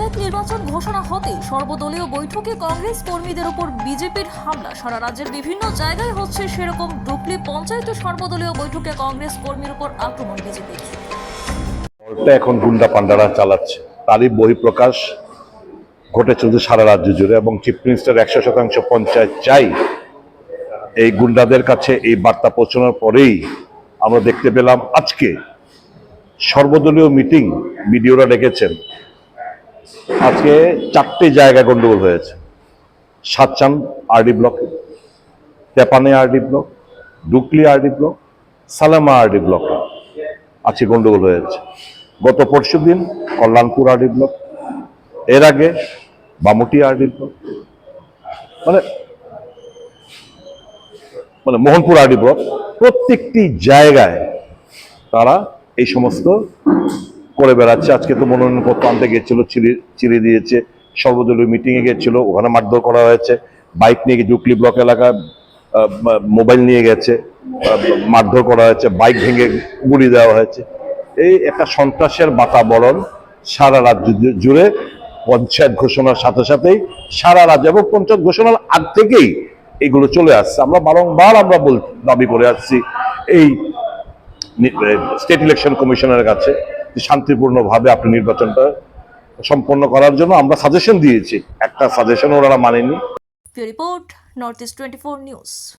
পঞ্চায়েত নির্বাচন ঘোষণা হতেই সর্বদলীয় বৈঠকে কংগ্রেস কর্মীদের উপর বিজেপির হামলা। সারা রাজ্যের বিভিন্ন জায়গায় হচ্ছে সেরকম ডুকলি পঞ্চায়েত সর্বদলীয় বৈঠকে কংগ্রেস কর্মীর উপর আক্রমণ বিজেপির। এখন গুন্ডা পান্ডারা চালাচ্ছে। তারই বহিঃপ্রকাশ ঘটে চলছে সারা রাজ্য জুড়ে এবং চিফ মিনিস্টার একশো শতাংশ পঞ্চায়েত চাই এই গুন্ডাদের কাছে এই বার্তা পৌঁছানোর পরেই আমরা দেখতে পেলাম আজকে সর্বদলীয় মিটিং বিডিওরা ডেকেছেন। আজকে চারটে জায়গায় গন্ডগোল হয়েছে। সাতচান আরডি ব্লক, তেপানে আরডি ব্লক, ডুকলি আরডি ব্লক, সালামা আরডি ব্লক আজকে গন্ডগোল হয়েছে। গত পরশু দিন কল্যাণপুর আরডি ব্লক, এর আগে বামুটি আরডি ব্লক মানে মানে মোহনপুর আরডি ব্লক, প্রত্যেকটি জায়গায় তারা এই সমস্ত করে বেড়াচ্ছে। আজকে তো মনোনয়নপত্র আনতে গিয়েছিল চিড়ি চিড়ে দিয়েছে। সর্বদলীয় মিটিংয়ে গিয়েছিল ওখানে মারধর করা হয়েছে। বাইক নিয়ে জুকলি ব্লক এলাকায় আহ, মোবাইল নিয়ে গেছে মারধর করা হয়েছে বাইক ভেঙে গুড়ি দেওয়া হয়েছে। এই একটা সন্ত্রাসের বাতাবরণ সারা রাজ্য জুড়ে পঞ্চায়েত ঘোষণার সাথে সাথেই সারা রাজ্য এবং পঞ্চায়েত ঘোষণার আগ থেকেই এগুলো চলে আসছে। আমরা বারংবার আমরা বল দাবি করে আসছি এই স্টেট ইলেকশন কমিশনের কাছে। শান্তিপূর্ণভাবে আপনি নির্বাচনটা সম্পন্ন করার জন্য আমরা সাজেশন দিয়েছি। একটা সাজেশন ওনারা মানেনি report North East twenty news